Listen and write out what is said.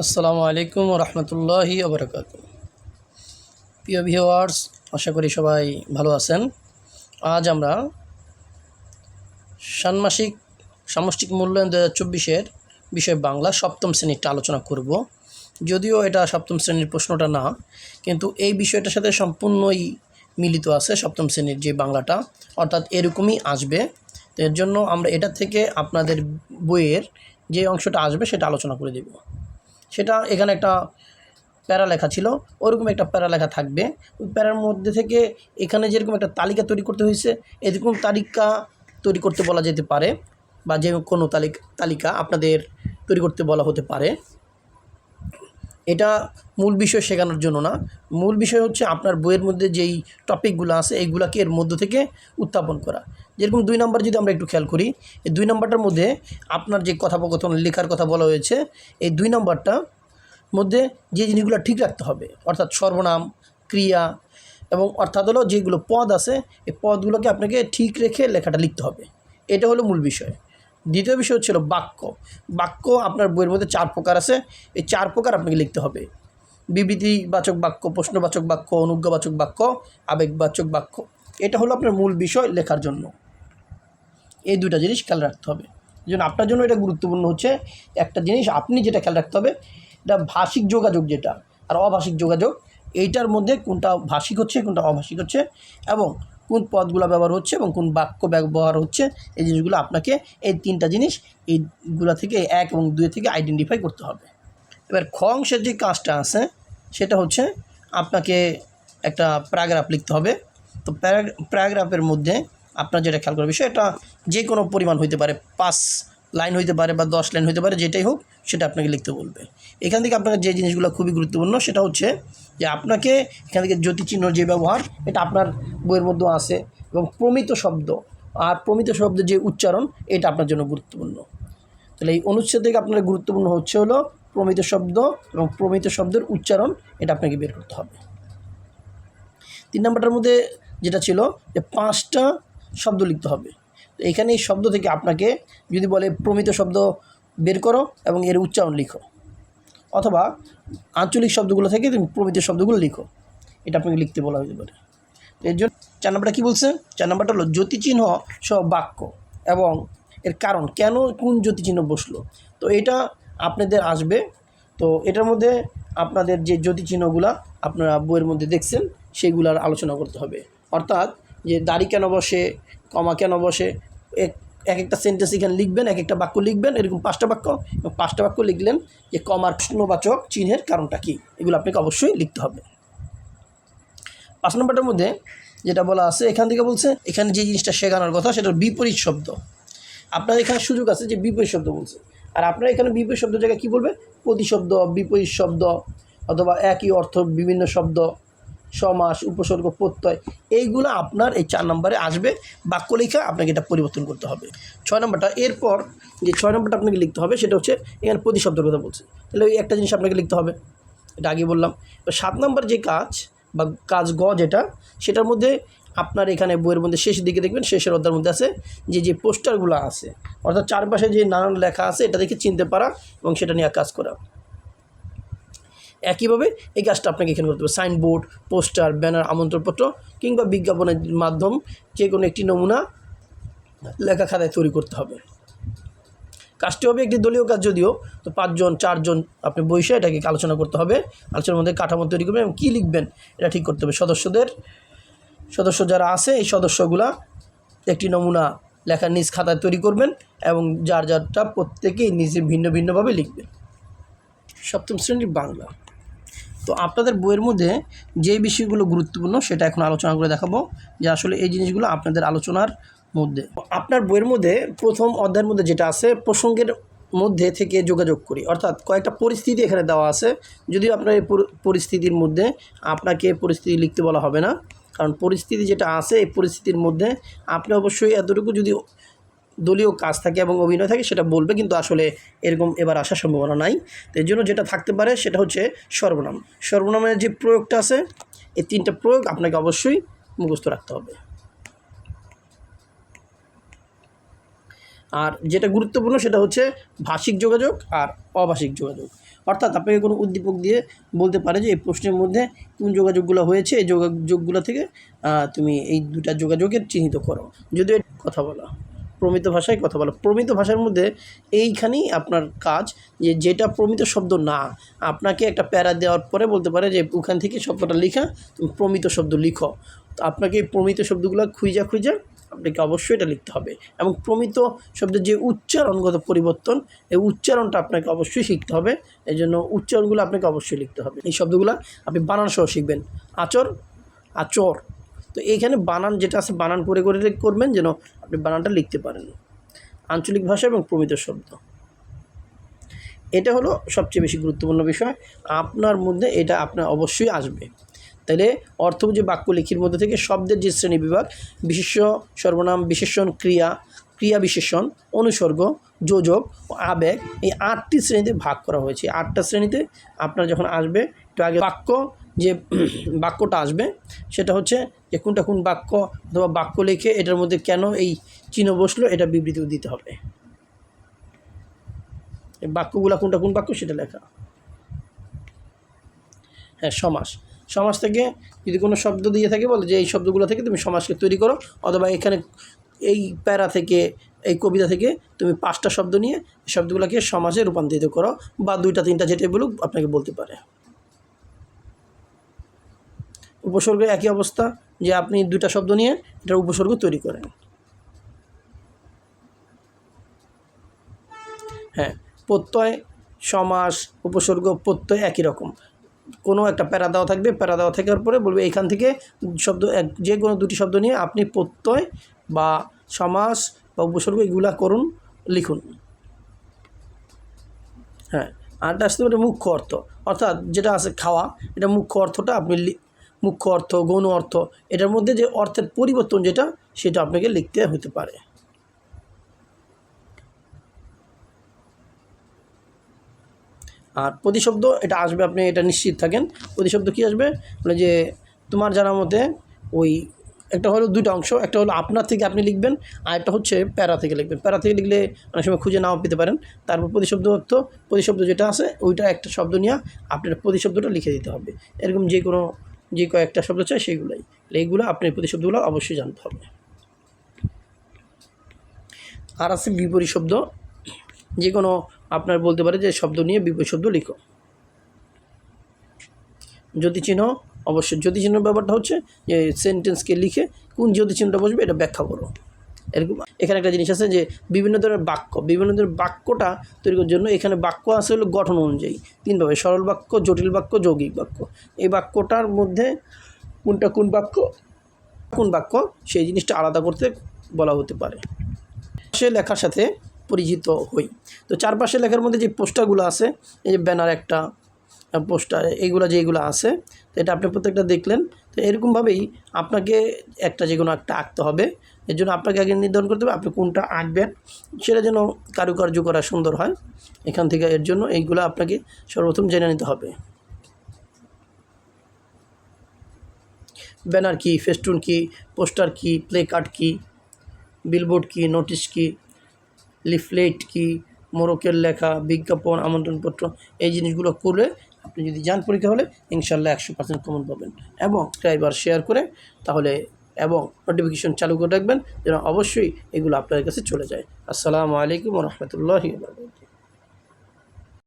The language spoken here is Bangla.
আসসালামু আলাইকুম রহমতুল্লাহি ওবরাকাত। প্রিয় ভিওয়ার্স আশা করি সবাই ভালো আছেন। আজ আমরা ষান্মাসিক সামষ্টিক মূল্যায়ন দু হাজার চব্বিশের বিষয় বাংলা সপ্তম শ্রেণীটা আলোচনা করব। যদিও এটা সপ্তম শ্রেণির প্রশ্নটা না, কিন্তু এই বিষয়টার সাথে সম্পূর্ণই মিলিত আছে সপ্তম শ্রেণির যে বাংলাটা, অর্থাৎ এরকমই আসবে। এর জন্য আমরা এটা থেকে আপনাদের বইয়ের যে অংশটা আসবে সেটা আলোচনা করে দেব। সেটা এখানে একটা প্যারা লেখা ছিল, ওরকম একটা প্যারা লেখা থাকবে। ওই প্যারার মধ্যে থেকে এখানে যেরকম একটা তালিকা তৈরি করতে হয়েছে, এরকম তালিকা তৈরি করতে বলা যেতে পারে, বা যে কোনো তালিকা তালিকা আপনাদের তৈরি করতে বলা হতে পারে। এটা মূল বিষয় শেখানোর জন্য না। মূল বিষয় হচ্ছে আপনার বইয়ের মধ্যে যেই টপিকগুলো আছে এইগুলাকে এর মধ্য থেকে উত্থাপন করা। যেরকম দুই নম্বর যদি আমরা একটু খেয়াল করি, এই দুই নম্বরটার মধ্যে আপনার যে কথোপকথন, লেখার কথা বলা হয়েছে, এই দুই নম্বরটা মধ্যে যে জিনিসগুলো ঠিক রাখতে হবে, অর্থাৎ সর্বনাম, ক্রিয়া এবং অর্থাৎ হলো যেগুলো পদ আছে, এই পদগুলোকে আপনাকে ঠিক রেখে লেখাটা লিখতে হবে। এটা হলো মূল বিষয়। দ্বিতীয় বিষয় হচ্ছিল বাক্য। বাক্য আপনার বইয়ের মধ্যে চার প্রকার আছে, এই চার প্রকার আপনাকে লিখতে হবে। বিবৃতিবাচক বাক্য, প্রশ্নবাচক বাক্য, অনুজ্ঞাবাচক বাক্য, আবেগবাচক বাক্য, এটা হলো আপনার মূল বিষয় লেখার জন্য। এই দুইটা জিনিস খেয়াল রাখতে হবে। এই জন্য আপনার জন্য এটা গুরুত্বপূর্ণ হচ্ছে, একটা জিনিস আপনি যেটা খেয়াল রাখতে হবে, এটা ভাষিক যোগাযোগ যেটা আর অভাষিক যোগাযোগ, এইটার মধ্যে কোনটা ভাষিক হচ্ছে, কোনটা অভাষিক হচ্ছে এবং কোন পদগুলো ব্যবহার হচ্ছে এবং কোন বাক্য ব্যবহার হচ্ছে, এই জিনিসগুলো আপনাকে এই তিনটা জিনিস এইগুলা থেকে এক এবং দুই থেকে আইডেন্টিফাই করতে হবে। এবার খ অংশের যে কাজটা আছে, সেটা হচ্ছে আপনাকে একটা প্যারাগ্রাফ লিখতে হবে। তো প্যারা- প্যারাগ্রাফের মধ্যে আপনার যেটা খেয়াল করার বিষয়, এটা যে কোনো পরিমাণ হইতে পারে, পাঁচ লাইন হইতে পারে বা দশ লাইন হইতে পারে, যেটাই হোক, সেটা আপনাকে লিখতে বলবে। এখান থেকে আপনাকে যে জিনিসগুলো খুবই গুরুত্বপূর্ণ, সেটা হচ্ছে যে আপনাকে এখান থেকে জ্যোতিচিহ্ন যে ব্যবহার, এটা আপনার বইয়ের মধ্যেও আছে এবং প্রমিত শব্দ আর প্রমিত শব্দের যে উচ্চারণ, এটা আপনার জন্য গুরুত্বপূর্ণ। তাহলে এই অনুচ্ছেদ থেকে আপনার গুরুত্বপূর্ণ হচ্ছে হলো প্রমিত শব্দ এবং প্রমিত শব্দের উচ্চারণ, এটা আপনাকে বের করতে হবে। তিন নম্বরটার মধ্যে যেটা ছিল যে পাঁচটা শব্দ লিখতে হবে। তো এখানে এই শব্দ থেকে আপনাকে যদি বলে প্রমিত শব্দ বের করো এবং এর উচ্চারণ লিখো। অথবা আঞ্চলিক শব্দগুলো থেকে তুমি প্রমিত শব্দগুলো লিখো। এটা আপনাকে লিখতে বলা হতে পারে। এর জন্য চার নম্বরটা কী বলছে? চার নম্বরটা হলো জ্যোতিচিহ্ন সহ বাক্য এবং এর কারণ। কেন কোন জ্যোতিচিহ্ন বসল? তো এটা আপনাদের আসবে। তো এটার মধ্যে আপনাদের যে জ্যোতিচিহ্নগুলা আপনারা বইয়ের মধ্যে দেখছেন, সেগুলার আলোচনা করতে হবে। অর্থাৎ যে দাড়ি কেন বসে, কমা কেন বসে, এক এক একটা সেন্টেন্স এখানে লিখবেন, এক একটা বাক্য লিখবেন, এরকম পাঁচটা বাক্য, এবং পাঁচটা বাক্য লিখলেন যে কমার প্রশ্নবাচক চিহ্নের কারণটা কী? এগুলো আপনাকে অবশ্যই লিখতে হবে। পাঁচ নম্বরটার মধ্যে যেটা বলা আছে, এখান থেকে বলছে, এখানে যে জিনিসটা শেখানোর কথা সেটার বিপরীত শব্দ। আপনার এখানে সুযোগ আছে যে বিপরীত শব্দ বলছে। আর আপনারা এখানে বিপরীত শব্দ জায়গায় কী বলবে? প্রতিশব্দ, বিপরীত শব্দ, অথবা একই অর্থ বিভিন্ন শব্দ। সমাস উপসর্গ, প্রত্যয়, এইগুলো আপনার এই চার নম্বরে আসবে। বাক্য লেখা আপনাকে এটা পরিবর্তন করতে হবে। ছয় নম্বরটা, এরপর যে ছয় নম্বরটা আপনাকে লিখতে হবে, সেটা হচ্ছে এখানে প্রতিশব্দের কথা বলছে। তাহলে ওই একটা জিনিস আপনাকে লিখতে হবে। এটা আগে বললাম। সাত নম্বর যে কাজ বা কাজ গ যেটা, সেটার মধ্যে আপনার এখানে বইয়ের মধ্যে শেষের দিকে দেখবেন, শেষের অধ্যায়ের মধ্যে আছে যে যে পোস্টারগুলো আছে, অর্থাৎ চারপাশে যে নানান লেখা আছে, এটা দেখে চিনতে পারা এবং সেটা নিয়ে কাজ করা। একইভাবে এই কাজটা আপনাকে এখানে করতে হবে। সাইনবোর্ড, পোস্টার, ব্যানার, আমন্ত্রণপত্র কিংবা বিজ্ঞাপনের মাধ্যম যে কোনো একটি নমুনা লেখা খাতায় তৈরি করতে হবে। কাজটি হবে একটি দলীয় কাজ যদিও, তো পাঁচজন, চারজন আপনি বসে এটাকে আলোচনা করতে হবে। আলোচনার মধ্যে কাঠামো তৈরি করবেন এবং কী লিখবেন এটা ঠিক করতে হবে। সদস্যদের, সদস্য যারা আছে এই সদস্যগুলা একটি নমুনা লেখার নিজ খাতায় তৈরি করবেন এবং যার যারটা প্রত্যেকেই নিজে ভিন্ন ভিন্নভাবে লিখবেন। সপ্তম শ্রেণির বাংলা। তো আপনাদের বইয়ের মধ্যে যে বিষয়গুলো গুরুত্বপূর্ণ সেটা এখন আলোচনা করে দেখাবো যে আসলে এই জিনিসগুলো আপনাদের আলোচনার মধ্যে। আপনার বইয়ের মধ্যে প্রথম অধ্যায়ের মধ্যে যেটা আছে, প্রসঙ্গের মধ্যে থেকে যোগাযোগ করি। অর্থাৎ কয়েকটা পরিস্থিতি এখানে দেওয়া আছে। যদিও আপনার এই পরিস্থিতির মধ্যে আপনাকে পরিস্থিতি লিখতে বলা হবে না। কারণ পরিস্থিতি যেটা আছে, এই পরিস্থিতির মধ্যে আপনি অবশ্যই এতটুকু যদি দলীয় কাজ থাকে এবং অভিনয় থাকে সেটা বলবে, কিন্তু আসলে এরকম এবার আসার সম্ভাবনা নাই। তো এর জন্য যেটা থাকতে পারে সেটা হচ্ছে সর্বনাম। সর্বনামের যে প্রয়োগটা আছে, এই তিনটা প্রয়োগ আপনাকে অবশ্যই মুখস্থ রাখতে হবে। আর যেটা গুরুত্বপূর্ণ সেটা হচ্ছে ভাষিক যোগাযোগ আর অভাষিক যোগাযোগ। অর্থাৎ আপনাকে কোনো উদ্দীপক দিয়ে বলতে পারে যে এই প্রশ্নের মধ্যে কোন যোগাযোগগুলো হয়েছে, এই যোগাযোগগুলো থেকে তুমি এই দুটা যোগাযোগের চিহ্নিত করো। যদিও কথা বলা। প্রমিত ভাষায় কথা বলা। প্রমিত ভাষার মধ্যে এইখানেই আপনার কাজ যে যেটা প্রমিত শব্দ না, আপনাকে একটা প্যারা দেওয়ার পরে বলতে পারে যে ওখান থেকে শব্দটা লেখা, তুমি প্রমিত শব্দ লিখো। তো আপনাকে এই প্রমিত শব্দগুলো খুঁজা খুঁজা আপনাকে অবশ্যই এটা লিখতে হবে। এবং প্রমিত শব্দের যে উচ্চারণগত পরিবর্তন, এই উচ্চারণটা আপনাকে অবশ্যই শিখতে হবে। এই জন্য উচ্চারণগুলো আপনাকে অবশ্যই লিখতে হবে। এই শব্দগুলো আপনি বানান সহ শিখবেন। আচর আচর। তো এইখানে বানান যেটা আছে, বানান করে করে করবেন যেন আপনি বানানটা লিখতে পারেন। আঞ্চলিক ভাষা এবং প্রমিত শব্দ। এটা হলো সবচেয়ে বেশি গুরুত্বপূর্ণ বিষয়। আপনার মধ্যে এটা আপনার অবশ্যই আসবে। তাহলে অর্থবুঝি বাক্য লিখির মধ্যে থেকে শব্দের যে শ্রেণি বিভাগ, বিশেষ্য, সর্বনাম, বিশেষণ, ক্রিয়া ক্রিয়া বিশেষণ, অনুসর্গ, যোজক ও আবেগ এই আটটি শ্রেণীতে ভাগ করা হয়েছে। আটটা শ্রেণীতে আপনার যখন আসবে, একটু আগে বাক্য যে বাক্যটা আসবে, সেটা হচ্ছে যে কোনটা কোন বাক্য অথবা বাক্য লিখে এটার মধ্যে কেন এই চিহ্ন বসল, এটা বিবৃতিও দিতে হবে। বাক্যগুলো কোনটা কোন বাক্য, সেটা লেখা। হ্যাঁ সমাস। সমাস থেকে যদি কোনো শব্দ দিয়ে থাকে, বলে যে এই শব্দগুলো থেকে তুমি সমাসকে তৈরি করো, অথবা এখানে এই প্যারা থেকে, এই কবিতা থেকে তুমি পাঁচটা শব্দ নিয়ে শব্দগুলোকে সমাজে রূপান্তরিত করো, বা দুইটা, তিনটা যেটাই বলুক, আপনাকে বলতে পারে। উপসর্গের একই অবস্থা যে আপনি দুটা শব্দ নিয়ে এটার উপসর্গ তৈরি করেন। হ্যাঁ প্রত্যয়, সমাস, উপসর্গ, প্রত্যয় একই রকম। কোনো একটা প্যারা দেওয়া থাকবে, প্যারা দেওয়া থাকার পরে বলবে এখান থেকে শব্দ এক, যে কোনো দুটি শব্দ নিয়ে আপনি প্রত্যয় বা সমাস বা উপসর্গ এগুলা করুন, লিখুন। হ্যাঁ আরটা আসতে পারে মুখ্য অর্থ। অর্থাৎ যেটা আছে খাওয়া, এটা মুখ্য অর্থটা আপনি মুখ্য অর্থ, গৌণ অর্থ, এটার মধ্যে যে অর্থের পরিবর্তন যেটা, সেটা আপনাকে লিখতে হতে পারে। আর প্রতিশব্দ, এটা আসবে, আপনি এটা নিশ্চিত থাকেন। প্রতিশব্দ কি আসবে? মানে যে তোমার জানার মতে ওই একটা হলো দুইটা অংশ, একটা হলো আপনার থেকে আপনি লিখবেন, আর একটা হচ্ছে প্যারা থেকে লিখবেন। প্যারা থেকে লিখলে অনেক সময় খুঁজে নাও পেতে পারেন। তারপর প্রতিশব্দ অর্থ, প্রতিশব্দ যেটা আছে, ওইটা একটা শব্দ নিয়ে আপনার প্রতিশব্দটা লিখে দিতে হবে। এরকম যে কোনো যে কয়েকটা শব্দ চাই সেইগুলাই এইগুলো আপনার প্রতিশব্দগুলো অবশ্যই জানতে হবে। আর আছে বিপরীত শব্দ। যে কোনো আপনার বলতে পারে যে শব্দ নিয়ে বিপরীত শব্দ লিখো। যদি চিহ্ন, অবশ্যই যদি চিহ্ন ব্যাপারটা হচ্ছে যে সেন্টেন্সকে লিখে কোন জ্যোতি চিহ্নটা বসবে এটা ব্যাখ্যা করো। এরকম। এখানে একটা জিনিস আছে যে বিভিন্ন ধরনের বাক্য, বিভিন্ন ধরনের বাক্যটা তৈরি করার জন্য এখানে বাক্য আছে হলো গঠন অনুযায়ী। তিনভাবে সরল বাক্য, জটিল বাক্য, যৌগিক বাক্য। এই বাক্যটার মধ্যে কোনটা কোন বাক্য কোন বাক্য, সেই জিনিসটা আলাদা করতে বলা হতে পারে। সে লেখার সাথে পরিচিত হই। তো চারপাশে লেখার মধ্যে যে পোস্টারগুলো আছে, এই যে ব্যানার একটা পোস্টার এইগুলো যেগুলো আছে এটা আপনি প্রত্যেকটা দেখলেন। তো এরকমভাবেই আপনাকে একটা যে কোনো একটা আঁকতে হবে। এর জন্য আপনাকে আগে নির্ধারণ করতে হবে আপনি কোনটা আঁকবেন, সেটা যেন কারুকার্য করা সুন্দর হয়। এখান থেকে এর জন্য এইগুলো আপনাকে সর্বপ্রথম জেনে নিতে হবে। ব্যানার কি, ফেস্টুন কি, পোস্টার কি, প্লে কার্ড কি, বিলবোর্ড কি, নোটিশ কি, লিফলেট কি, মোরকের লেখা, বিজ্ঞাপন, আমন্ত্রণপত্র, এই জিনিসগুলো করলে আপনি যদি যান পরীক্ষা হলে ইনশাল্লাহ একশো পার্সেন্ট কমন পাবেন। এবং ড্রাইভার শেয়ার করে তাহলে এবং নোটিফিকেশন চালু করে রাখবেন যেন অবশ্যই এগুলো আপনার কাছে চলে যায়। আসসালামু আলাইকুম রহমতুল্লাহি